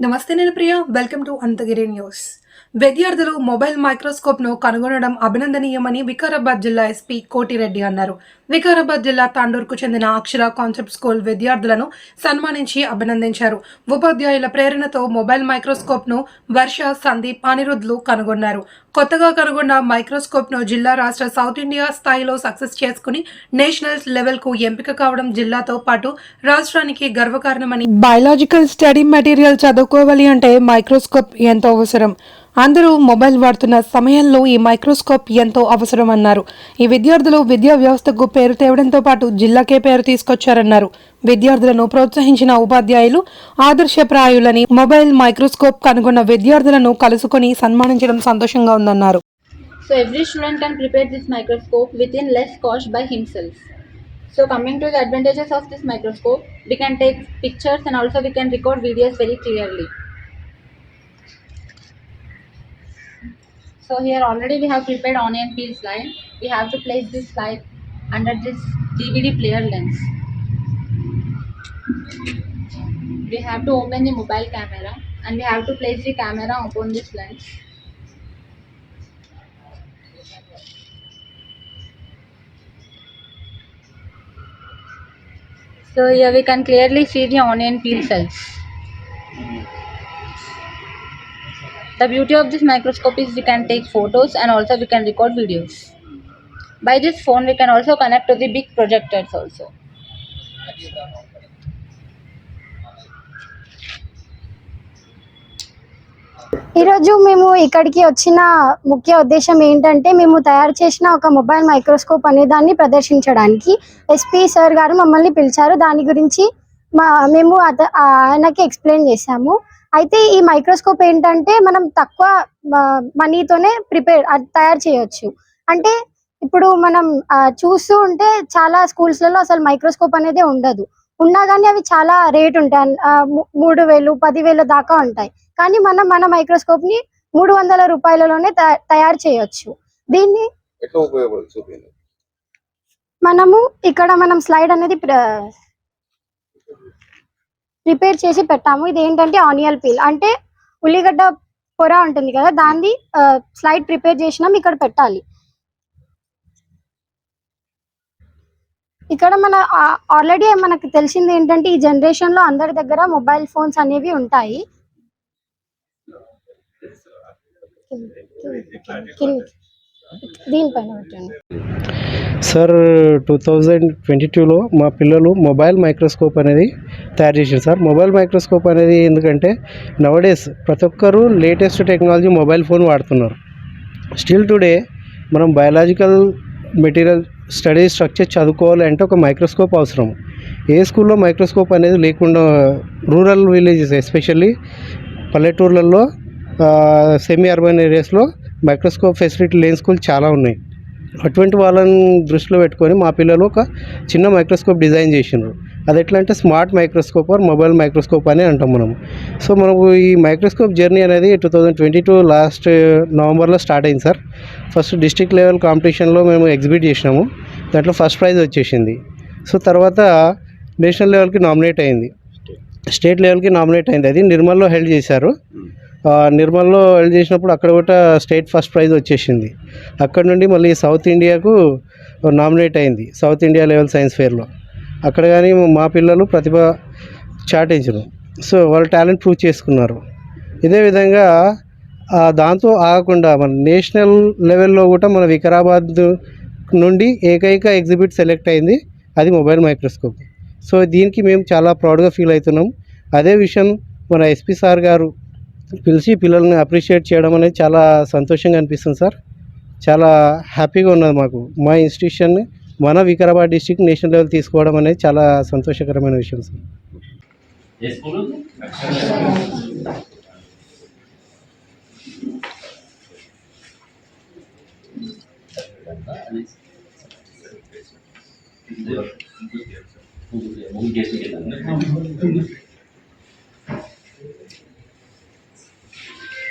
నమస్తే నేను Priya. Welcome to Ananthagiri news విద్యార్థులు మొబైల్ మైక్రోస్కోప్ను కనుగొనడం అభినందనీయమని వికారాబాద్ జిల్లా ఎస్పీ కోటిరెడ్డి అన్నారు. వికారాబాద్ జిల్లా తాండూరుకు చెందిన అక్షర కాన్సెప్ట్ స్కూల్ విద్యార్థులను సన్మానించి అభినందించారు. ఉపాధ్యాయుల ప్రేరణతో మొబైల్ మైక్రోస్కోప్ను వర్ష సందీప్ అనిరుద్లు కనుగొన్నారు. కొత్తగా కనుగొన్న మైక్రోస్కోప్ను జిల్లా రాష్ట్ర సౌత్ ఇండియా స్థాయిలో సక్సెస్ చేసుకుని నేషనల్ లెవెల్కు ఎంపిక కావడం జిల్లాతో పాటు రాష్ట్రానికి గర్వకారణమని బయలాజికల్ స్టడీ మెటీరియల్ చదువుకోవాలి అంటే మైక్రోస్కోప్ ఎంతో అవసరం. అందరూ మొబైల్ వాడుతున్న సమయంలో ఈ మైక్రోస్కోప్ ఎంతో అవసరమన్నారు. ఈ విద్యార్థులు విద్యా వ్యవస్థకు పేరు తేవడంతో పాటు జిల్లాకే పేరు తీసుకొచ్చారన్నారు. విద్యార్థులను ప్రోత్సహించిన ఉపాధ్యాయులు ఆదర్శ ప్రాయులని మొబైల్ మైక్రోస్కోప్ కనుగొన్న విద్యార్థులను కలుసుకుని సన్మానించడం సంతోషంగా ఉందన్నారు. So every student can prepare this microscope with in less cost by himself so coming to the advantages of this microscope we take pictures and also we can record videos very clearly So here already we have prepared onion peel slide. We have to place this slide under this DVD player lens. We have to open the mobile camera and we have to place the camera upon this lens. So here we can clearly see the onion peel cells. The beauty of this microscope is we can take photos and also we can record videos. By this phone we can also connect to the big projectors also. ఈరోజు మేము ఇక్కడికి వచ్చిన ముఖ్య ఉద్దేశం ఏంటంటే మేము తయారు చేసిన ఒక మొబైల్ మైక్రోస్కోప్ అనే దాన్ని ప్రదర్శించడానికి ఎస్పీ సార్ గారు మమ్మల్ని పిలిచారు దాని గురించి మా మేము అత ఆయనకి ఎక్స్ప్లెయిన్ చేశాము. అయితే ఈ మైక్రోస్కోప్ ఏంటంటే మనం తక్కువ మనీతోనే ప్రిపేర్ తయారు చేయొచ్చు. అంటే ఇప్పుడు మనం చూస్తూ ఉంటే చాలా స్కూల్స్లలో అసలు మైక్రోస్కోప్ అనేది ఉండదు. ఉన్నా కానీ అవి చాలా రేట్ ఉంటాయి. మూడు వేలు పదివేలు దాకా ఉంటాయి. కానీ మనం మన మైక్రోస్కోప్ని మూడు వందల రూపాయలలోనే తయా- తయారు చేయొచ్చు. దీన్ని మనము ఇక్కడ మనం స్లైడ్ అనేది ప్రిపేర్ చేసి పెట్టాము. ఇది ఏంటంటే ఆనియల్ పీల్. అంటే ఉల్లిగడ్డ పొర ఉంటుంది కదా దాన్ని స్లైడ్ ప్రిపేర్ చేసినాం ఇక్కడ పెట్టాలి. ఇక్కడ మన ఆల్రెడీ మనకు తెలిసింది ఏంటంటే ఈ జనరేషన్లో అందరి దగ్గర మొబైల్ ఫోన్స్ అనేవి ఉంటాయి. దీనిపైన పెట్టండి. సార్ టూ థౌజండ్ ట్వంటీ టూలో మా పిల్లలు మొబైల్ మైక్రోస్కోప్ అనేది తయారు చేశారు సార్. మొబైల్ మైక్రోస్కోప్ అనేది ఎందుకంటే నవడేస్ ప్రతి ఒక్కరు లేటెస్ట్ టెక్నాలజీ మొబైల్ ఫోన్ వాడుతున్నారు. స్టిల్ టుడే మనం బయాలజికల్ మెటీరియల్ స్టడీ స్ట్రక్చర్ చదువుకోవాలి అంటే ఒక మైక్రోస్కోప్ అవసరం. ఏ స్కూల్లో మైక్రోస్కోప్ అనేది లేకుండా రూరల్ విలేజెస్ ఎస్పెషల్లీ పల్లెటూర్లలో సెమీ అర్బన్ ఏరియాస్లో మైక్రోస్కోప్ ఫెసిలిటీ లేని స్కూల్ చాలా ఉన్నాయి. అటువంటి వాళ్ళని దృష్టిలో పెట్టుకొని మా పిల్లలు ఒక చిన్న మైక్రోస్కోప్ డిజైన్ చేసిండ్రు. అది ఎట్లా అంటే smart microscope or mobile microscope అని అంటాం మనం సో మనకు ఈ మైక్రోస్కోప్ జర్నీ అనేది two thousand twenty two last నవంబర్లో స్టార్ట్ అయింది సార్. ఫస్ట్ డిస్ట్రిక్ట్ లెవెల్ కాంపిటీషన్లో మేము ఎగ్జిబిట్ చేసినాము. దాంట్లో ఫస్ట్ ప్రైజ్ వచ్చేసింది. సో తర్వాత నేషనల్ లెవెల్కి నామినేట్ అయింది. స్టేట్ లెవెల్కి నామినేట్ అయింది. అది నిర్మల్లో హెల్డ్ చేశారు. నిర్మల్లో వెళ్ళి చేసినప్పుడు అక్కడ కూడా స్టేట్ ఫస్ట్ ప్రైజ్ వచ్చేసింది. అక్కడ నుండి మళ్ళీ సౌత్ ఇండియాకు నామినేట్ అయింది. సౌత్ ఇండియా లెవెల్ సైన్స్ ఫేర్లో అక్కడ కానీ మా పిల్లలు ప్రతిభ చాటించరు. సో వాళ్ళు టాలెంట్ ప్రూవ్ చేసుకున్నారు. ఇదే విధంగా దాంతో ఆగకుండా మన నేషనల్ లెవెల్లో కూడా మన వికారాబాద్ నుండి ఏకైక ఎగ్జిబిట్ సెలెక్ట్ అయింది. అది మొబైల్ మైక్రోస్కోప్. సో దీనికి మేము చాలా ప్రౌడ్గా ఫీల్ అవుతున్నాం. అదే విషయం మన ఎస్పీ సార్ గారు పిలిచి పిల్లల్ని అప్రిషియేట్ చేయడం అనేది చాలా సంతోషంగా అనిపిస్తుంది సార్. చాలా హ్యాపీగా ఉన్నది మాకు. మా ఇన్స్టిట్యూషన్ని మన వికారాబాద్ డిస్టిక్ నేషనల్ లెవెల్ తీసుకోవడం అనేది చాలా సంతోషకరమైన విషయం సార్. ఏ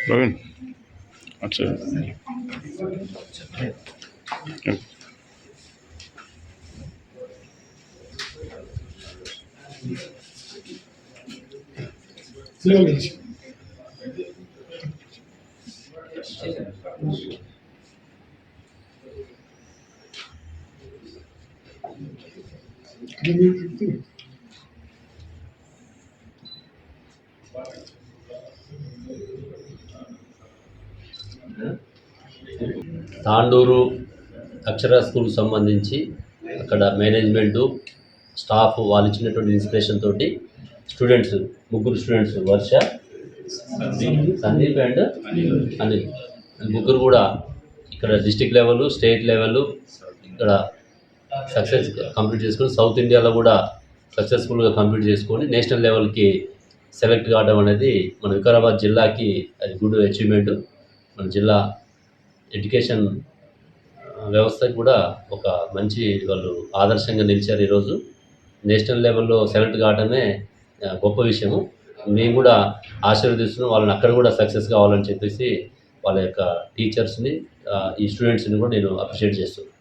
রবিন আচ্ছা Thank you. Tandur Akshara school సంబంధించి అక్కడ మేనేజ్మెంటు స్టాఫ్ వాళ్ళు ఇచ్చినటువంటి ఇన్స్పిరేషన్ తోటి స్టూడెంట్స్ ముగ్గురు స్టూడెంట్స్ వర్ష సందీప్ అండ్ అనిల్. ముగ్గురు కూడా ఇక్కడ డిస్టిక్ లెవెల్ స్టేట్ లెవెల్ ఇక్కడ సక్సెస్ కంప్లీట్ చేసుకొని సౌత్ ఇండియాలో కూడా సక్సెస్ఫుల్గా కంప్లీట్ చేసుకొని నేషనల్ లెవెల్కి సెలెక్ట్ కావడం అనేది మన వికారాబాద్ జిల్లాకి అది గుడ్ అచీవ్మెంట్. మన జిల్లా ఎడ్యుకేషన్ వ్యవస్థకు కూడా ఒక మంచి వాళ్ళు ఆదర్శంగా నిలిచారు ఈరోజు. నేషనల్ లెవెల్లో సెలెక్ట్ కావడమే గొప్ప విషయము. మేము కూడా ఆశీర్వదిస్తున్నాం. వాళ్ళని అక్కడ కూడా సక్సెస్ కావాలని చెప్పేసి వాళ్ళ యొక్క టీచర్స్ని ఈ స్టూడెంట్స్ని కూడా నేను అప్రిషియేట్ చేస్తున్నాను